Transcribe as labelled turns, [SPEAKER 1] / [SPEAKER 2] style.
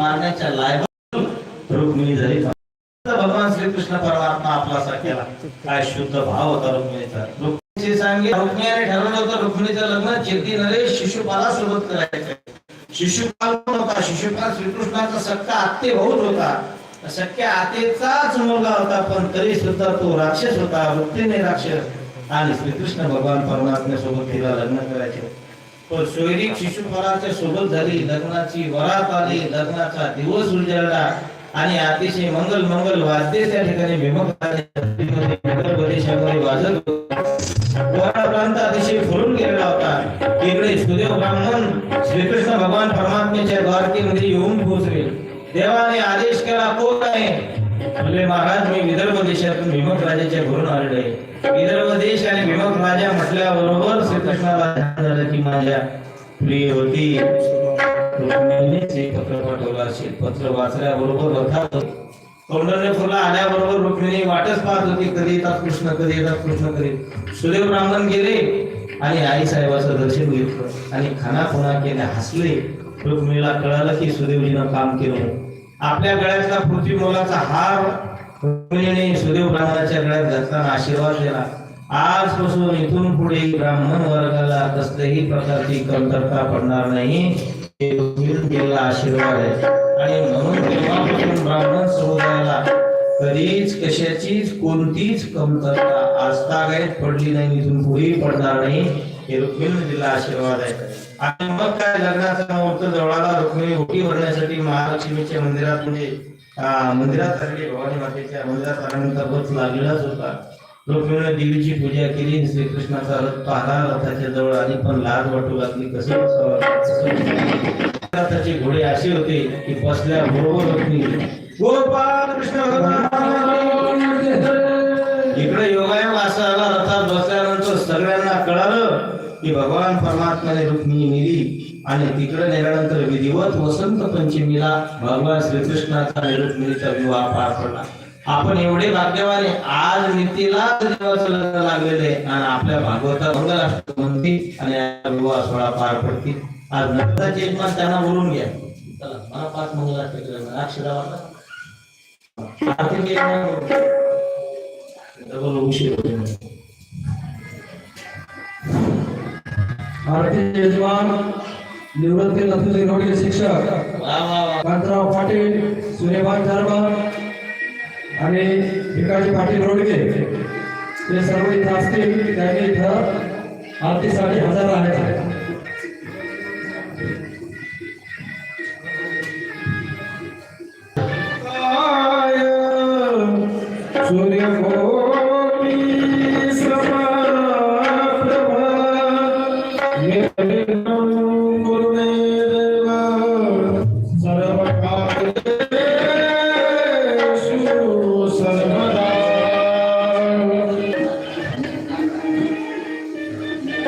[SPEAKER 1] मारण्याच्या लायक रुक्मिणी झाली. भगवान श्रीकृष्ण परमात्मा आपला केला काय शुद्ध भाव होता रुक्मिणीचा? रुक्मिणीची सांगे रुक्मिणीने ठरवलं होतं रुक्मिणीचं लग्न चेती नरेश शिशुपाला सोबत करायचं. शिशुपाल होता शिशुपाल श्रीकृष्णाचा सक्का आत्ते भाऊच होता. सख्या आतेचाच मुलगा होता पण तरी सुद्धा तो राक्षस होता वृत्तीने राक्षस. आणि श्रीकृष्ण भगवान परमात्म्यासोबत तिला लग्न करायचे. पण शिशु शिशुपालाच्या सोबत झाली लग्नाची वरात आली लग्नाचा दिवस उलगडला आणि अतिशय मंगल मंगल वाजते त्या ठिकाणी भीमक प्रदेशामध्ये वाजत प्रांत अतिशय फुलून गेलेला होता. तिकडे सुदेव ब्राह्मण श्रीकृष्ण भगवान परमात्म्याच्या द्वारकेमध्ये येऊन पोहोचले. देवाने आदेश केला कोण आहे? म्हणले महाराज मी विदर्भ देशातून भीमक राजाच्या घरून आलेलो आहे. विदर्भ देश आणि भीमक राजा म्हटल्याबरोबर श्रीकृष्णाला की माझ्या प्रिय होती? पत्र पाठवलं असेल. पत्र वाचल्याबरोबर अर्थात फुला आल्याबरोबर रुक्मिणी वाटच पाहत होती. कधी येतात कृष्ण कधी येतात कृष्ण कधी सुदेव ब्राह्मण गेले आणि आई साहेबाचं दर्शन घेतलं. आणि खाना केल्या. हसले. रुक्मिणीला कळालं की सुदेवजीनं काम केलं आपल्या गळ्यातला पृथ्वी मोलाचा हार रुक्मिणीने सुदेव ब्राह्मणाच्या गळ्यात घातला आशीर्वाद दिला. आजपासून इथून पुढे ब्राह्मण वर्गाला कसल्याही प्रकारची कमतरता पडणार नाही. हे केलेला आशीर्वाद आहे. आणि म्हणून तेव्हापासून ब्राह्मण समुदायाला कधीच कशाचीच कोणतीच कमतरता आजतागायत पडली नाही इथून पुढे पडणार नाही. हे रुक्मिणी दिला आशीर्वाद आहे. आणि मग काय लग्नाचा मुहूर्त जवळाला रुक्मिणी ओटी भरण्यासाठी महालक्ष्मीच्या मंदिरात म्हणजे मंदिरात आलेली भवानी मातेच्या मंदिरात आल्यानंतर बस लागलेलाच होता. रुक्मिणीने देवीची पूजा केली श्रीकृष्णाचा रथ पाहला रथाच्या जवळ आली पण लाज वाटू लागली कसं रथाचे घोडे असे होते की बसल्या बरोबर रुक्मिणी गोपाल कृष्ण इकडे योगायोग असा आला रथात बसल्यानंतर सगळ्यांना कळालं की भगवान परमात्माने रुक्मिणी नेली आणि तिकडे नेल्यानंतर विधिवत वसंत पंचमीला भगवान श्रीकृष्णाचा रुक्मिणीचा विवाह पार पडला. आपण एवढे भाग्यवान आज नीतीला देवाचं लागलेलं आहे. आणि आपल्या भागवता मंगलाष्टमंती आणि या विवाह सोहळा पार पडतील. आज नर्मदाचे यजमान त्यांना बोलून घ्या. चला मला पाच अक्षरा वाटला उशीर होतो
[SPEAKER 2] भारतीय यजमान निवृत्त रोडगे शिक्षक. कांतराव पाटील सूर्यभान धर्म आणि भिकाजी पाटील रोडगे ते सर्व इथं असतील त्यांनी इथं आरतीसाठी हजर राहायचे